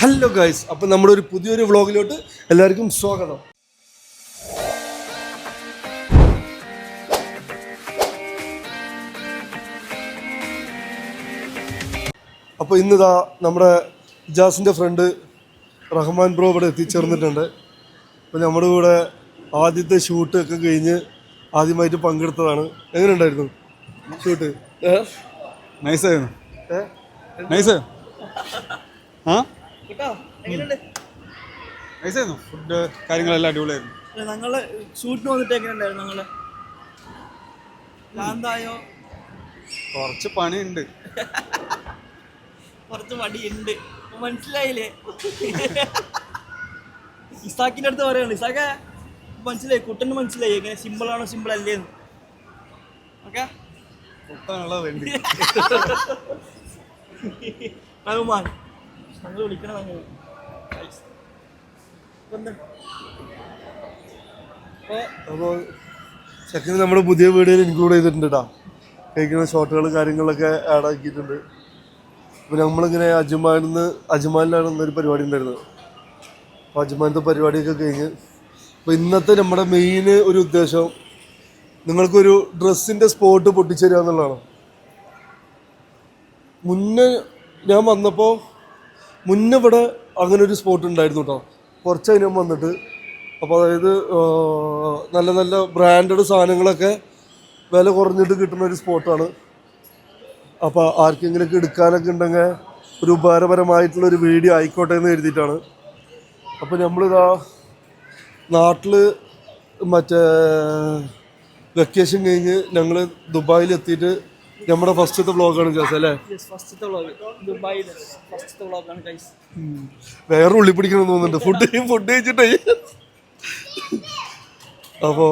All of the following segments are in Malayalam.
ഹലോ ഗൈസ് അപ്പം നമ്മുടെ ഒരു പുതിയൊരു വ്ളോഗിലോട്ട് എല്ലാവർക്കും സ്വാഗതം. അപ്പോൾ ഇന്നിതാ നമ്മുടെ ജാസിന്റെ ഫ്രണ്ട് റഹ്മാൻ ബ്രോ ഇവിടെ എത്തിച്ചേർന്നിട്ടുണ്ട്. അപ്പോൾ നമ്മുടെ കൂടെ ആദ്യത്തെ ഷൂട്ട് ഒക്കെ കഴിഞ്ഞ് ആദ്യമായിട്ട് പങ്കെടുത്തതാണ്. എങ്ങനെ ഉണ്ടായിരുന്നു ഷൂട്ട് നൈസായിരുന്നു നൈസ് ആ? നൈസായിരുന്നു. ഫുഡ് കാര്യങ്ങളെല്ലാം അടിപൊളിയായിരുന്നു. ഞങ്ങൾ ഷൂട്ടിന് വന്നിട്ട് എങ്ങനെയുണ്ടായിരുന്നു ഞങ്ങൾ? കാന്തായോ കുറച്ച് പണിയുണ്ട്. കുറച്ച് പണിയുണ്ട്. മനസ്സിലായില്ലേ? ഇസാക്കിന്റെ അടുത്ത് പറയാണ് ഇസാക്ക മനസ്സിലായി. കുട്ടന് മനസ്സിലായി. എങ്ങനെ സിമ്പിൾ ആണോ സിമ്പിൾ അല്ലേന്ന്. ഓക്കെ? പൊട്ടാനുള്ളത് വേണ്ടി. റഹ്മാൻ. ഞങ്ങൾ വിളിക്കണം ഞങ്ങൾ ചെക്കന് നമ്മുടെ പുതിയ വീഡിയോയിൽ ഇൻക്ലൂഡ് ചെയ്തിട്ടുണ്ട് കേട്ടോ കഴിക്കുന്ന ഷോട്ടുകൾ കാര്യങ്ങളൊക്കെ ആഡ് ആക്കിയിട്ടുണ്ട്. അപ്പോൾ നമ്മളിങ്ങനെ അജ്മാനിൽ നിന്ന് അജ്മാനിലാണ് ഇന്നൊരു പരിപാടി ഉണ്ടായിരുന്നത്. അപ്പോൾ അജ്മാനത്തെ പരിപാടിയൊക്കെ കഴിഞ്ഞ് അപ്പോൾ ഇന്നത്തെ നമ്മുടെ മെയിൻ ഒരു ഉദ്ദേശം നിങ്ങൾക്കൊരു ഡ്രസ്സിന്റെ സ്പോട്ട് പൊട്ടിച്ചേരുക എന്നുള്ളതാണ് മുന്നേ ഞാൻ വന്നപ്പോൾ മുന്നേ ഇവിടെ അങ്ങനെ ഒരു സ്പോട്ട് ഉണ്ടായിരുന്നു കേട്ടോ കുറച്ച് അതിനും വന്നിട്ട്. അപ്പോൾ അതായത് നല്ല നല്ല ബ്രാൻഡഡ് സാധനങ്ങളൊക്കെ വില കുറഞ്ഞിട്ട് കിട്ടുന്ന ഒരു സ്പോട്ടാണ് അപ്പോൾ ആർക്കെങ്കിലുമൊക്കെ എടുക്കാനൊക്കെ ഉണ്ടെങ്കിൽ ഒരു ഉപകാരപരമായിട്ടുള്ള ഒരു വീഡിയോ ആയിക്കോട്ടെ എന്ന് കരുതിയിട്ടാണ്. അപ്പോൾ നമ്മളിതാ നാട്ടിൽ മറ്റേ വെക്കേഷൻ കഴിഞ്ഞ് ഞങ്ങൾ ദുബായിൽ എത്തിയിട്ട് നമ്മുടെ ഫസ്റ്റത്തെ വ്ളോഗാണ് ചേച്ചി അല്ലേ? ഫസ്റ്റത്തെ വ്ളോഗ്. ദുബായിലെ ഫസ്റ്റത്തെ വ്ളോഗാണ് കൈസ് വേറെ ഉള്ളി പിടിക്കണം തോന്നുന്നുണ്ട്. ഫുഡ് ഫുഡ് കഴിച്ചിട്ടേ. അപ്പോ.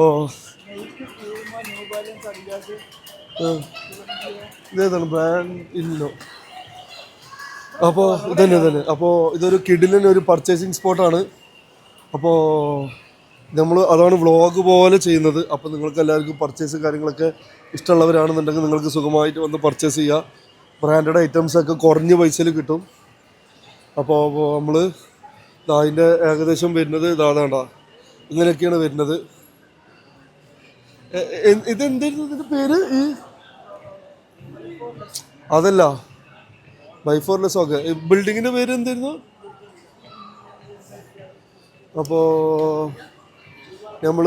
ഇതേതാണ് ബ്രാൻഡ് ഇല്ലോ. അപ്പോ ഇതന്നെ തന്നെ അപ്പോൾ ഇതൊരു കിഡിലിന് ഒരു പർച്ചേസിങ് സ്പോട്ടാണ് അപ്പോ നമ്മൾ അതാണ് വ്ളോഗ് പോലെ ചെയ്യുന്നത്. അപ്പോൾ നിങ്ങൾക്ക് എല്ലാവർക്കും പർച്ചേസ് കാര്യങ്ങളൊക്കെ ഇഷ്ടമുള്ളവരാണെന്നുണ്ടെങ്കിൽ നിങ്ങൾക്ക് സുഖമായിട്ട് വന്ന് പർച്ചേസ് ചെയ്യുക ബ്രാൻഡഡ് ഐറ്റംസ് ഒക്കെ കുറഞ്ഞ പൈസയിൽ കിട്ടും. അപ്പോൾ നമ്മൾ അതിന്റെ ഏകദേശം വരുന്നത് ഇതാതാണ്ട ഇങ്ങനെയൊക്കെയാണ് വരുന്നത്. ഇതെന്തായിരുന്നു ഇതിന്റെ പേര്? ഈ അതല്ല. ബൈഫോർലെസ് ഓക്കെ ബിൽഡിങ്ങിന്റെ പേര് എന്തായിരുന്നു അപ്പോൾ നമ്മൾ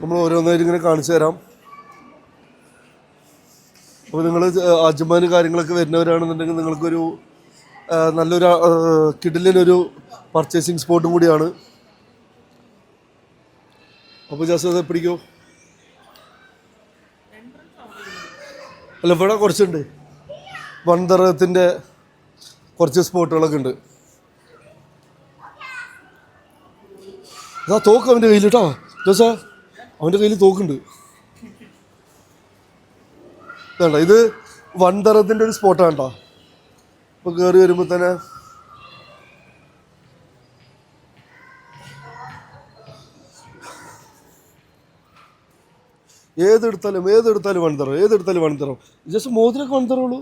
നമ്മൾ ഓരോന്നായിട്ട് ഇങ്ങനെ കാണിച്ചു തരാം. അപ്പോൾ നിങ്ങൾ അജ്മാന് കാര്യങ്ങളൊക്കെ വരുന്നവരാണെന്നുണ്ടെങ്കിൽ നിങ്ങൾക്കൊരു നല്ലൊരു കിഡിലിനൊരു പർച്ചേസിങ് സ്പോട്ടും കൂടിയാണ്. അപ്പോൾ ജാസ് അത് പിടിക്കോ. അല്ല ഇവിടെ കുറച്ചുണ്ട്. വൺതറത്തിന്റെ കുറച്ച് സ്പോട്ടുകളൊക്കെ ഉണ്ട്. അതാ തോക്ക് അവന്റെ കയ്യിൽ കേട്ടോ. ജോസാ. അവന്റെ കയ്യിൽ തോക്കുണ്ട്. വേണ്ട ഇത് വൺതറത്തിന്റെ ഒരു സ്പോട്ടാണ് കേട്ടോ ഇപ്പോൾ കയറി വരുമ്പോൾ തന്നെ ഏതെടുത്താലും ഏതെടുത്താലും വൺതറം ഏതെടുത്താലും വൺതറം ജസ്റ്റ് മോതിരൊക്കെ വൺതറമുള്ളൂ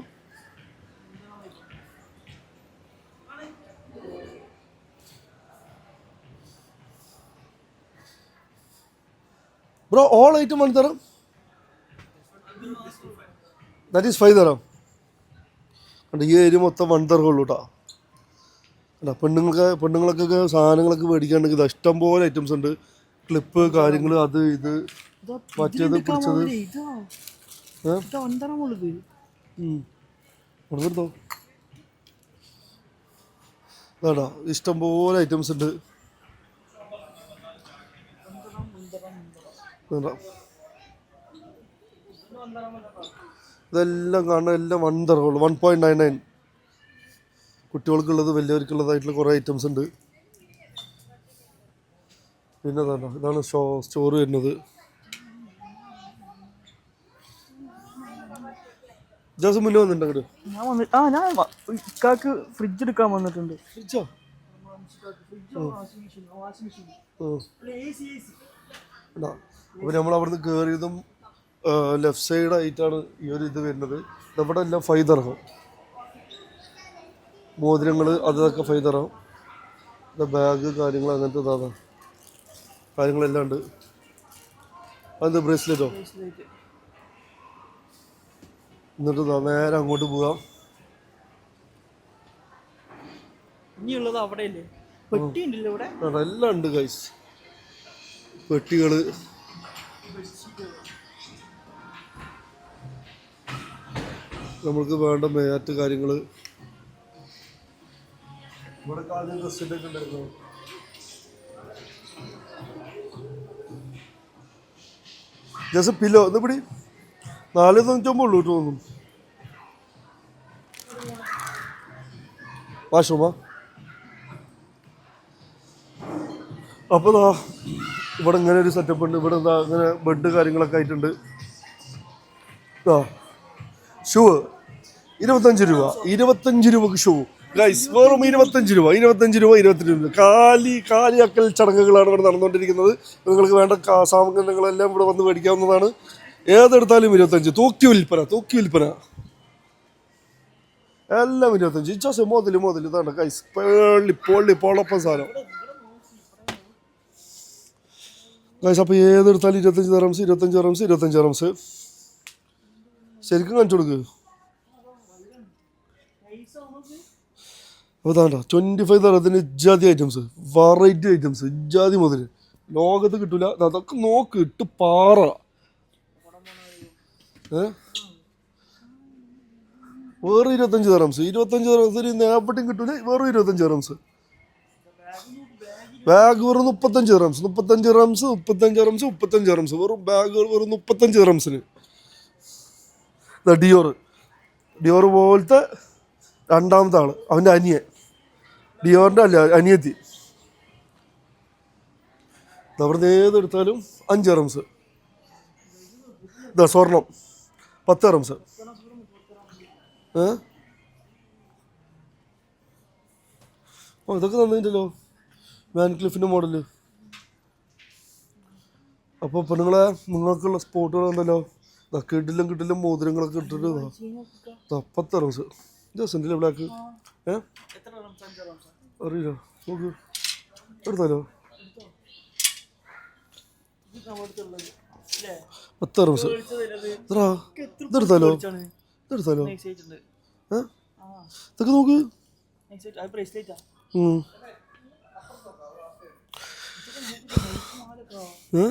ബ്രോ ഓൾ ഐറ്റം വേണ്ടി തരാം. ദാറ്റ് ഈസ് ഫൈവ് തരാം. കണ്ട ഈ ഏരിയ മൊത്തം വൺ തറവുള്ളൂ കേട്ടോ കണ്ട പെണ്ണുങ്ങൾക്ക് പെണ്ണുങ്ങൾക്കൊക്കെ സാധനങ്ങളൊക്കെ മേടിക്കാണ്ടെങ്കിൽ ഇഷ്ടം പോലെ ഐറ്റംസ് ഉണ്ട്. ക്ലിപ്പ് കാര്യങ്ങൾ അത് ഇത് മറ്റേത് പിടിച്ചത്. നിർത്തോ ഇതാടാ ഇഷ്ടം പോലെ ഐറ്റംസ് ഉണ്ട്. ഇതാ. ഇതെല്ലാം കാണുന്ന എല്ലാം വൺ തറവുള്ളൂ വൺ പോയിന്റ് നയൻ നയൻ കുട്ടികൾക്കുള്ളത് വലിയവർക്കുള്ളതായിട്ടുള്ള കുറേ ഐറ്റംസ് ഉണ്ട്. പിന്നെ ഇതാണ് ഇതാണ് ഷോ സ്റ്റോർ വരുന്നത്. ജാസ് മുന്നേ വന്നിട്ടുണ്ട് അങ്ങോട്ട് ഞാൻ വന്നിട്ട് ആ ഞാൻ ഇക്കാക്ക് ഫ്രിഡ്ജ് എടുക്കാൻ വന്നിട്ടുണ്ട്. ഫ്രിഡ്ജോ അപ്പോൾ നമ്മൾ അവിടുന്ന് കയറിയതും ലെഫ്റ്റ് സൈഡ് ആയിട്ടാണ് ഈ ഒരു ഇത് വരുന്നത്. ഇവിടെ എല്ലാം ഫൈവ് ദർഹം മോതിരങ്ങൾ അതൊക്കെ ഫൈതറാം ബാഗ് കാര്യങ്ങൾ അങ്ങനത്തെ ഇതാണ് കാര്യങ്ങളെല്ലാം ഉണ്ട്. അതെന്ത് ബ്രേസ്ലെറ്റോ എന്നിട്ട് നേരെ അങ്ങോട്ട് പോകാം ഇനിയുള്ളത് അവിടെ പെട്ടി ഉണ്ടല്ലോ ഇവിടെ? എല്ലാം ഉണ്ട് ഗൈസ് പെട്ടികൾ. നമ്മൾക്ക് വേണ്ട മേറ്റ് കാര്യങ്ങൾ ഇവിടെ പിലോ ഡ്രസ്സിന്റെ ഒക്കെ ഉണ്ടായിരുന്നു? ജസ്റ്റ് പില്ലോ ഇത് പിടി. നാല് തൊണ്ണൂറ്റൊമ്പത് ഉള്ളൂ തോന്നും വാഷ്റൂമാ അപ്പോൾ ദാ ഇവിടെ ഇങ്ങനെ ഒരു സെറ്റപ്പ് ഉണ്ട്. ഇവിടെ എന്താ ഇങ്ങനെ ബെഡ് കാര്യങ്ങളൊക്കെ ആയിട്ടുണ്ട്. ആ ഷൂ ഇരുപത്തഞ്ച് രൂപ. ഇരുപത്തഞ്ച് രൂപക്ക് ഷൂ ഗൈസ് വെറും ഇരുപത്തഞ്ച് രൂപ. ഇരുപത്തഞ്ച് രൂപ ഇരുപത്തഞ്ച് രൂപ. കാലി കാലിയാക്കൽ ചടങ്ങുകളാണ് ഇവിടെ നടന്നുകൊണ്ടിരിക്കുന്നത്. നിങ്ങൾക്ക് വേണ്ട സാമഗ്രികളെല്ലാം ഇവിടെ വന്ന് മേടിക്കാവുന്നതാണ്. ഏതെടുത്താലും ഇരുപത്തഞ്ച്. തൂക്കി വിൽപ്പന തൂക്കി വിൽപ്പന. എല്ലാം ഇരുപത്തഞ്ച്. ഇച്ചാസ് മോതിൽ മോതിൽ ഇതാണ് ഗൈസ് പേളി പൊള്ളി പൊളപ്പം സാധനം. ഗൈസ് അപ്പോൾ ഏതെടുത്താലും ഇരുപത്തഞ്ച് റംസ് ഇരുപത്തഞ്ച് റംസ് ഇരുപത്തഞ്ച് റംസ് ശരിക്കും കാണിച്ചു കൊടുക്ക്. അപ്പോൾ താണ്ട ട്വന്റി ഫൈവ് തരത്തിന് ഇജാതി ഐറ്റംസ് വെറൈറ്റി ഐറ്റംസ് ഇജാതി മുതൽ ലോകത്ത് കിട്ടൂല അതൊക്കെ നോക്ക് ഇട്ട് പാറ. വേറെ ഇരുപത്തഞ്ച് തരംസ് ഇരുപത്തഞ്ച് തരംസിന് നേപ്പട്ടും കിട്ടൂല വേറെ ഇരുപത്തഞ്ച് തരംസ് ബാഗ് വെറും മുപ്പത്തഞ്ച് റംസ് മുപ്പത്തഞ്ച് റംസ് മുപ്പത്തഞ്ച് റംസ് മുപ്പത്തഞ്ച് റംസ് വെറും ബാഗ് വെറും മുപ്പത്തഞ്ച് റംസിന് ഡിയോർ. ഡിയോർ പോലത്തെ രണ്ടാമത്തെ ആൾ അവന്റെ അനിയൻ. ഡിയോറിന്റെ അല്ല അനിയത്തി. അവിടുന്ന് ഏതെടുത്താലും അഞ്ച് റംസ്. ഇതാ സ്വർണം പത്ത് റംസ്. ഓ ഇതൊക്കെ തന്നിട്ടല്ലോ വാൻ ക്ലിഫിന്റെ മോഡൽ. അപ്പോൾ പെണ്ണുങ്ങളെ നിങ്ങൾക്കുള്ള സ്പോട്ടുകൾ ഉണ്ടല്ലോ. കിടിലും കിടിലും മോതിരങ്ങളൊക്കെ ഇട്ടിട്ട് പത്ത് റംസ്. സെന്റിലെ ബ്ലാക്ക് ഏ എത്ര റംസ് അഞ്ച് റംസ് അറിയില്ല. നോക്ക്. എടുത്താലോ? പത്ത് റംസ്. ഇതെടുത്താലോ? ഇതെടുത്താലോ? ഏ? നോക്ക്. ഏ?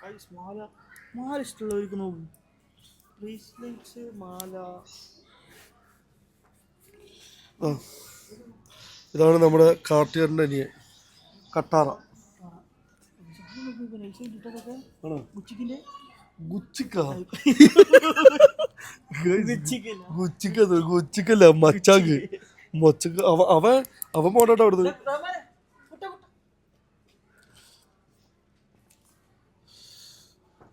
കൈസ് മാല മാല ഇഷ്ടമുള്ളവർക്ക് നോക്കും ബ്രേസ്ലെറ്റ്സ് മാല ഇതാണ് നമ്മുടെ കാർട്ടിയറിന്റെ അനിയൻ കട്ടാറ. ഗുച്ചിക്കല്ല. മച്ചാക്ക്. മൊച്ചക്ക് അവ അവ അവൻ പോണ്ടാട്ടോ അവിടുന്ന് നന്നായിട്ടുണ്ട് അല്ലേ ഈ ബ്ലാക്ക് എന്തായിട്ട് ഇപ്പൊ ജി ഏ എന്തായിട്ടുണ്ട്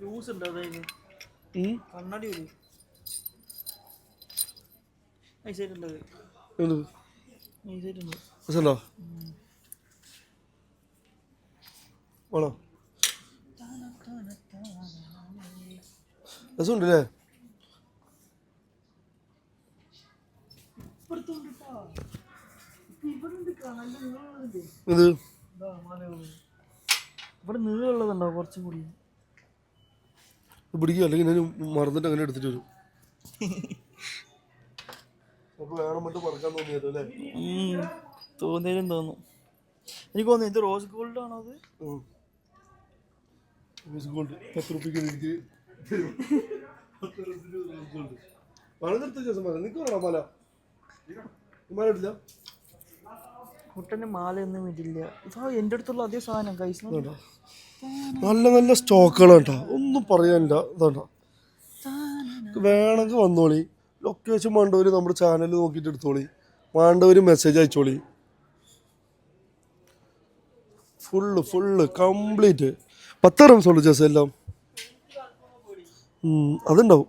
ലൂസ് ഉണ്ട് അതായത്. കണ്ണാടി ഒരു. രസമുണ്ടല്ലേ? ഇവിടെ നീളുള്ളതുണ്ടോ കുറച്ചും നല്ല നീളമുള്ളതുണ്ട്. ഇത് ഇതാ മാലകൾ. ഇവിടെ നീളമുള്ളതുണ്ടോ കുറച്ചും കൂടി പിടിക്കുക അല്ലെങ്കിൽ ഞാൻ മറന്നിട്ട് അങ്ങനെ എടുത്തിട്ട് വരും. തോന്നിയാലും തോന്നും. എനിക്ക് തോന്നുന്നു ഇത് റോസ് ഗോൾഡ് ആണോ അത്? റോസ് ഗോൾഡ് പത്ത് റുപ്യക്ക് എനിക്ക് നിർത്തി ദിവസം മല. നിനക്ക് വേണം മല? ഈ മല ഇടില്ല കുട്ടന് മാലയൊന്നും ഇടില്ല. ഇതാ എന്റെ അടുത്തുള്ള അതേ സാധനം കൈസ് ഇതാണ്ടാ. നല്ല നല്ല സ്റ്റോക്കുകളാണ് കേട്ടോ. ഒന്നും പറയാനില്ല. ഇതാണ്ട വേണമെങ്കിൽ വന്നോളി. ലൊക്കേഷൻ വേണ്ടവർ നമ്മുടെ ചാനൽ നോക്കിയിട്ട് എടുത്തോളി. വേണ്ടവർ മെസ്സേജ് അയച്ചോളി. ഫുള്ള് ഫുള്ള് കംപ്ലീറ്റ് പത്ത് റംസ് ഉള്ളു ജസ് എല്ലാം. അതുണ്ടാവും.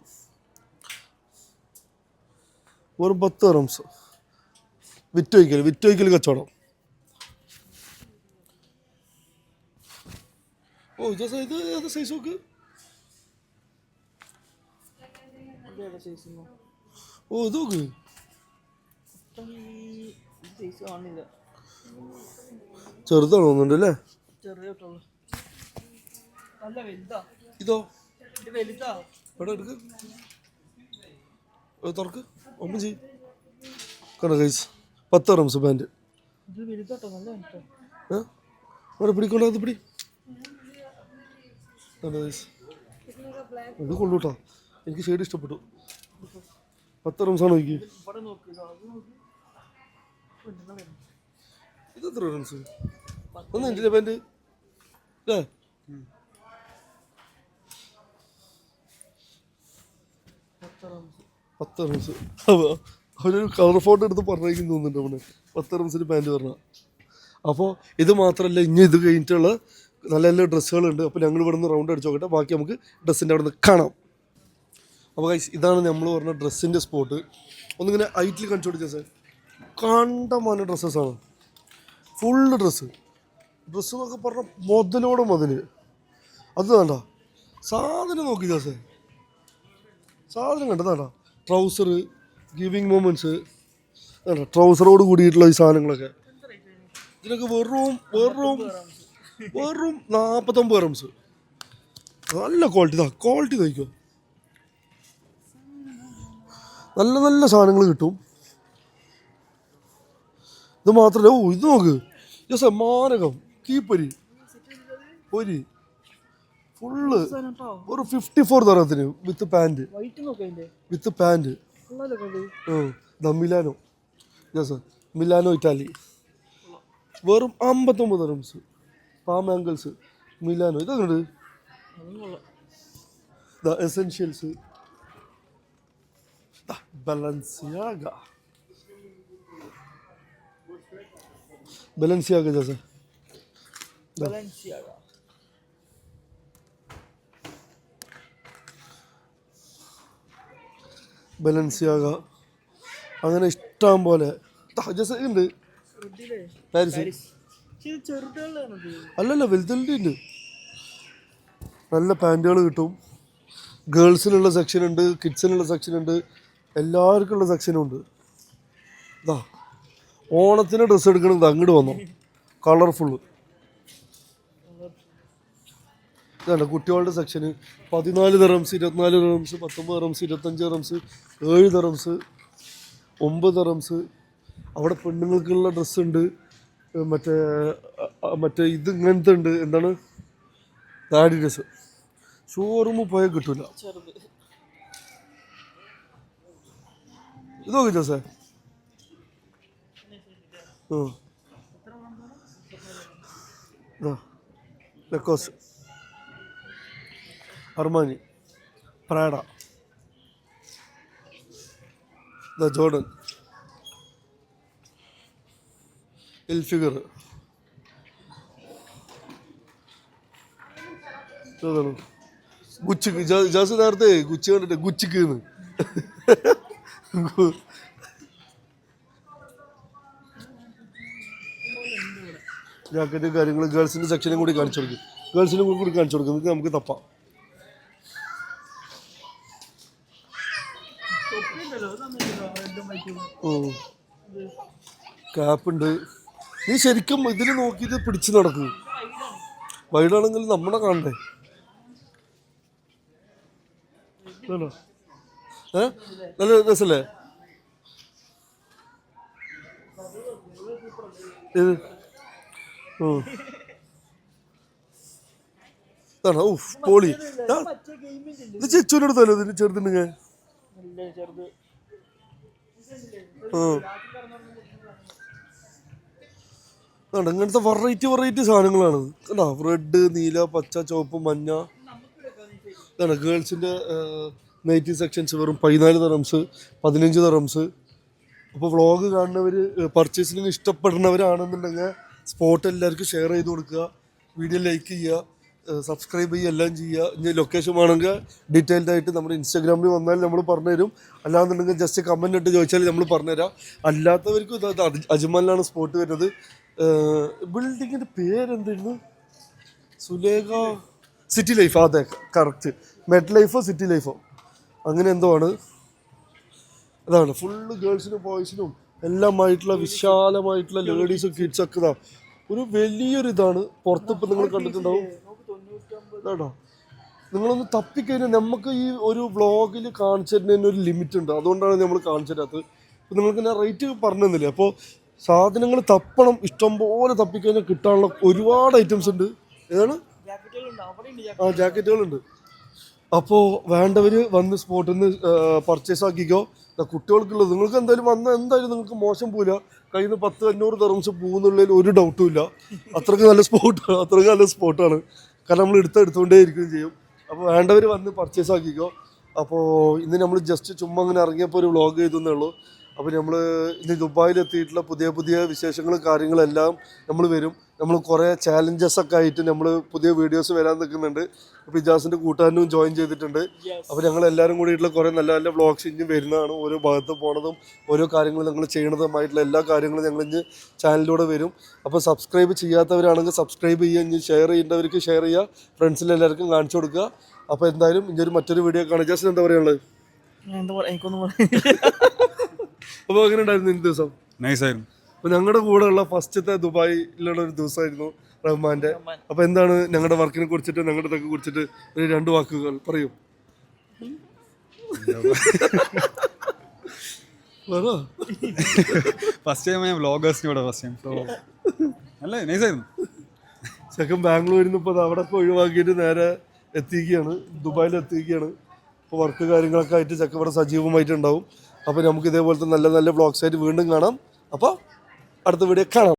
വെറും പത്ത് റംസ് വിറ്റ് വയ്ക്കൽ കച്ചവടം. ഓ ജസ് ഇത് ഏത് സൈസ് നോക്ക്? ഓ ഇത് നോക്ക്. ചെറുതാണ് തോന്നുന്നുണ്ട് അല്ലേ? ഇതോ? ഇത് എവിടെ എടുക്ക്? തുറക്ക്. ഒന്നും ചെയ്യും. കണ്ട കൈസ് പത്ത് റംസ് പാന്റ് ഇവിടെ പിടിക്കൊണ്ടത് പിടി. ഇത് കൊള്ളൂട്ടാ. എനിക്ക് ഷെയ്ഡ് ഇഷ്ടപ്പെട്ടു. പത്ത് റംസാണ് എനിക്ക് ഇതാ, എത്ര റംസ് ഒന്ന് എന്റെ പാന്റ് അല്ലേ പത്ത് റംസ്. അവരൊരു കളർ ഫോട്ടോ എടുത്ത് പറഞ്ഞേക്കും തോന്നുന്നുണ്ട് അവന്. പത്ത് റംസിന് പാന്റ് പറഞ്ഞ. അപ്പോൾ ഇത് മാത്രമല്ല ഇനി ഇത് കഴിഞ്ഞിട്ടുള്ള നല്ല നല്ല ഡ്രസ്സുകളുണ്ട്. അപ്പോൾ ഞങ്ങൾ ഇവിടെ നിന്ന് റൗണ്ട് അടിച്ച് നോക്കട്ടെ. ബാക്കി നമുക്ക് ഡ്രസ്സിന്റെ അവിടെ നിന്ന് കാണാം. അപ്പോൾ ഗൈസ് ഇതാണ് നമ്മൾ പറഞ്ഞ ഡ്രസ്സിന്റെ സ്പോട്ട് ഒന്നിങ്ങനെ ഹൈറ്റിൽ കാണിച്ചു കൊടുക്കുക സാർ കണ്ടമാന ഡ്രസ്സസ്സാണ് ഫുള്ള് ഡ്രസ്സ് ഡ്രസ്സ് എന്നൊക്കെ പറഞ്ഞാൽ മുതലോടെ മുതൽ അത് വേണ്ട സാധനം നോക്കി ജാസേ സാധനം കണ്ടതാടാ ട്രൗസർ ഗിവിങ് മൊമെന്റ്സ് വേണ്ട ട്രൗസറോട് കൂടിയിട്ടുള്ള ഈ സാധനങ്ങളൊക്കെ. ഇതിനൊക്കെ വെറും വെറും വെറും നാൽപ്പത്തൊമ്പത് റംസ് നല്ല ക്വാളിറ്റി ഇതാ ക്വാളിറ്റി നോക്കിക്കോ നല്ല നല്ല സാധനങ്ങൾ കിട്ടും. ഇത് മാത്രമല്ല ഓ ഇത് നോക്ക്. ജസ് മാരകം കീപ്പരി ഒരു ഫുള്ള്. ഒരു ഫിഫ്റ്റി ഫോർ തരത്തിന് വിത്ത് പാന്റ് വിത്ത് പാന്റ് മിലാനോ യെസ് മിലാനോ ഇറ്റാലി വെറും അമ്പത്തൊമ്പത് റംസ് പാം ആംഗിൾസ് മിലാനോ കൊള്ളാം ദ എസെൻഷ്യൽസ് ബലൻസിയാഗ ബലൻസിയാഗ ജാസ. ബലൻസിയാഗ ബലൻസിയാഗ അങ്ങനെ ഇഷ്ടം പോലെ. ഉണ്ട് പാരീസ് അല്ലല്ല വലുതല്ലേ ഉണ്ട് നല്ല പാന്റുകൾ കിട്ടും. ഗേൾസിനുള്ള സെക്ഷൻ ഉണ്ട് കിഡ്സിനുള്ള സെക്ഷൻ ഉണ്ട് എല്ലാവർക്കും ഉള്ള സെക്ഷനും ഉണ്ട്. ഇതാ ഓണത്തിന് ഡ്രസ്സ് എടുക്കണത് അങ്ങോട്ട് വന്നോ. കളർഫുള്ള്. ഇതാണ് കുട്ടികളുടെ സെക്ഷന്. പതിനാല് തെറംസ് ഇരുപത്തിനാല് തെറംസ് പത്തൊമ്പത് തെറംസ് ഇരുപത്തഞ്ച് തെറംസ് ഏഴ് തെറംസ് ഒമ്പത് തെറംസ് അവിടെ പെണ്ണുങ്ങൾക്കുള്ള ഡ്രസ്സ് ഉണ്ട് മറ്റേ മറ്റേ ഇത് ഇങ്ങനത്തെ ഉണ്ട്. എന്താണ്? നാടി രസ. ഷോറൂമിൽ പോയാൽ കിട്ടൂല. ഇത് നോക്കി ജോസേ. Lacoste. Armani. Prada. The Jordan. Hilfiger ഏതാണ് ഗുച്ചിക്ക് ജാസ് നേരത്തെ ഗുച്ചി കണ്ടിട്ട് ഗുച്ചിക്ക് ജാക്കറ്റും കാര്യങ്ങളും ഗേൾസിന്റെ സെക്ഷനും കൂടി കാണിച്ചു കൊടുക്കും. ഗേൾസിനും കൂടി കൂടി കാണിച്ചു കൊടുക്കും. നമുക്ക് തപ്പാം. തൊപ്പിയുണ്ടല്ലോ. ഓ നീ ശരിക്കും ഇതിൽ നോക്കിയിട്ട് പിടിച്ചു നടക്കും. വൈഡാണെങ്കിൽ നമ്മളെ കാണണ്ടേ? ആണോ? ഏ? നല്ല രസല്ലേ? ഇത്. ഓ. ഇതാണോ? ഊഫ് പോളി. ഇത് ചെച്ചുവിന്റെ അടുത്തല്ലോ ഇതിന് ചെറുതുണ്ടെങ്കിൽ. ആ. ആണ് ഇങ്ങനത്തെ വെറൈറ്റി വെറൈറ്റി സാധനങ്ങളാണ്. കണ്ടോ റെഡ് നീല പച്ച ചുവപ്പ് മഞ്ഞ. ഇതാണ് ഗേൾസിന്റെ നൈറ്റി സെക്ഷൻസ് വെറും പതിനാല് തറംസ് പതിനഞ്ച് തറംസ് അപ്പോൾ വ്ളോഗ് കാണുന്നവർ പർച്ചേസിങ് ഇഷ്ടപ്പെടുന്നവരാണെന്നുണ്ടെങ്കിൽ സ്പോട്ട് എല്ലാവർക്കും ഷെയർ ചെയ്ത് കൊടുക്കുക. വീഡിയോ ലൈക്ക് ചെയ്യുക. സബ്സ്ക്രൈബ് ചെയ്യുക എല്ലാം ചെയ്യുക. ഇനി ലൊക്കേഷൻ വേണമെങ്കിൽ ഡീറ്റെയിൽഡ് ആയിട്ട് നമ്മുടെ ഇൻസ്റ്റാഗ്രാമിൽ വന്നാൽ നമ്മൾ പറഞ്ഞുതരും. അല്ലാന്നുണ്ടെങ്കിൽ ജസ്റ്റ് കമന്റ് ഇട്ട് ചോദിച്ചാൽ നമ്മൾ പറഞ്ഞുതരാം. അല്ലാത്തവർക്കും ഇത് അജ്മലിലാണ് സ്പോട്ട് വരുന്നത്. ബിൽഡിങ്ങിന്റെ പേരെന്തായിരുന്നു സുലേഖ സിറ്റി ലൈഫ് അതെ കറക്റ്റ് മെഡ് ലൈഫോ സിറ്റി ലൈഫോ അങ്ങനെ എന്തോ ആണ്. അതാണ് ഫുള്ള് ഗേൾസിനും ബോയ്സിനും എല്ലാമായിട്ടുള്ള വിശാലമായിട്ടുള്ള ലേഡീസും കിഡ്സും ഒക്കെ ഇതാ. ഒരു വലിയൊരു ഇതാണ്. പുറത്തിപ്പോൾ നിങ്ങൾ കണ്ടിട്ടുണ്ടാവും. ഇതാട്ടോ നിങ്ങളൊന്ന് തപ്പിക്കഴിഞ്ഞാൽ നമുക്ക് ഈ ഒരു വ്ളോഗിൽ കാണിച്ചതിന് ഒരു ലിമിറ്റ് ഉണ്ട്. അതുകൊണ്ടാണ് നമ്മൾ കാണിച്ചു തരാത്തത് ഇപ്പം നിങ്ങൾക്ക് ഞാൻ റേറ്റ് പറഞ്ഞു തന്നില്ലേ അപ്പോൾ സാധനങ്ങൾ തപ്പണം ഇഷ്ടംപോലെ തപ്പിക്കഴിഞ്ഞാൽ കിട്ടാനുള്ള ഒരുപാട് ഐറ്റംസ് ഉണ്ട്. ഏതാണ്? ആ ജാക്കറ്റുകളുണ്ട്. അപ്പോൾ വേണ്ടവർ വന്ന് സ്പോട്ടിൽ നിന്ന് പർച്ചേസ് ആക്കിക്കോ. കുട്ടികൾക്കുള്ളത്. നിങ്ങൾക്ക് എന്തായാലും വന്ന എന്തായാലും നിങ്ങൾക്ക് മോശം പോവില്ല. കയ്യിൽ നിന്ന് പത്ത് അഞ്ഞൂറ് തെറംസ് പോകുന്നുള്ളതിൽ ഒരു ഡൗട്ടും ഇല്ല. അത്രയ്ക്ക് നല്ല സ്പോട്ടാണ് അത്രയ്ക്ക് നല്ല സ്പോട്ടാണ് കാരണം നമ്മൾ എടുത്ത് എടുത്തുകൊണ്ടേ ഇരിക്കുകയും ചെയ്യും. അപ്പോൾ വേണ്ടവർ വന്ന് പർച്ചേസ് ആക്കിക്കോ. അപ്പോൾ ഇന്ന് നമ്മൾ ജസ്റ്റ് ചുമ്മാ അങ്ങനെ ഇറങ്ങിയപ്പോൾ ഒരു വ്ളോഗ് ചെയ്തെന്നേ ഉള്ളൂ. അപ്പോൾ നമ്മൾ ഇന്ന് ദുബായിൽ എത്തിയിട്ടുള്ള പുതിയ പുതിയ വിശേഷങ്ങളും കാര്യങ്ങളെല്ലാം നമ്മൾ വരും. നമ്മൾ കുറേ ചാലഞ്ചസ് ഒക്കെ ആയിട്ട് നമ്മൾ പുതിയ വീഡിയോസ് വരാൻ നിൽക്കുന്നുണ്ട്. അപ്പോൾ ഇജാസിന്റെ കൂട്ടുകാരനും ജോയിൻ ചെയ്തിട്ടുണ്ട്. അപ്പോൾ ഞങ്ങൾ എല്ലാവരും കൂടിയിട്ടുള്ള കുറേ നല്ല നല്ല വ്ളോഗ്സ് ഇനി വരുന്നതാണ്. ഓരോ ഭാഗത്ത് പോണതും ഓരോ കാര്യങ്ങളും ഞങ്ങൾ ചെയ്യണതുമായിട്ടുള്ള എല്ലാ കാര്യങ്ങളും ഞങ്ങൾ ഇഞ്ഞ് ചാനലിലൂടെ വരും. അപ്പോൾ സബ്സ്ക്രൈബ് ചെയ്യാത്തവരാണെങ്കിൽ സബ്സ്ക്രൈബ് ചെയ്യുക ഇനി ഷെയർ ചെയ്യേണ്ടവർക്ക് ഷെയർ ചെയ്യുക ഫ്രണ്ട്സിലെല്ലാവർക്കും കാണിച്ചു കൊടുക്കുക. അപ്പോൾ എന്തായാലും ഇനി ഒരു മറ്റൊരു വീഡിയോ കാണാം. ജാസിന് എന്താ പറയാനുള്ളത്? എനിക്കൊന്നും പറയാ അപ്പോൾ അങ്ങനെ ഉണ്ടായിരുന്നു ഇന്ന് ദിവസം? നൈസായിരുന്നു. അപ്പോൾ ഞങ്ങളുടെ കൂടെ ഉള്ള ഫസ്റ്റത്തെ ദുബായിലുള്ള ഒരു ദിവസമായിരുന്നു റഹ്മാന്റെ അപ്പോൾ എന്താണ് ഞങ്ങളുടെ വർക്കിനെ കുറിച്ചിട്ട് ഞങ്ങളുടെ ഇതൊക്കെ കുറിച്ചിട്ട് ഒരു രണ്ട് വാക്കുകൾ പറയൂ. ഫസ്റ്റ് ടൈം ഞാൻ വ്ളോഗേഴ്സിന് ഫസ്റ്റ് ടൈം സോ അല്ലേ നൈസായിരുന്നു. ചെക്കൻ ബാംഗ്ലൂരിൽ നിന്ന് ഇപ്പോൾ അവിടെ ഒക്കെ ഒഴിവാക്കിയിട്ട് നേരെ എത്തിക്കുകയാണ് ദുബായിൽ എത്തിക്കുകയാണ് ഇപ്പോൾ വർക്ക് കാര്യങ്ങളൊക്കെ ആയിട്ട് ചെക്കൻ ഇവിടെ സജീവമായിട്ടുണ്ടാവും. അപ്പോൾ നമുക്ക് ഇതേപോലത്തെ നല്ല നല്ല വ്ളോഗ്സായിട്ട് വീണ്ടും കാണാം. അപ്പോൾ അടുത്ത വീഡിയോ കാണാം.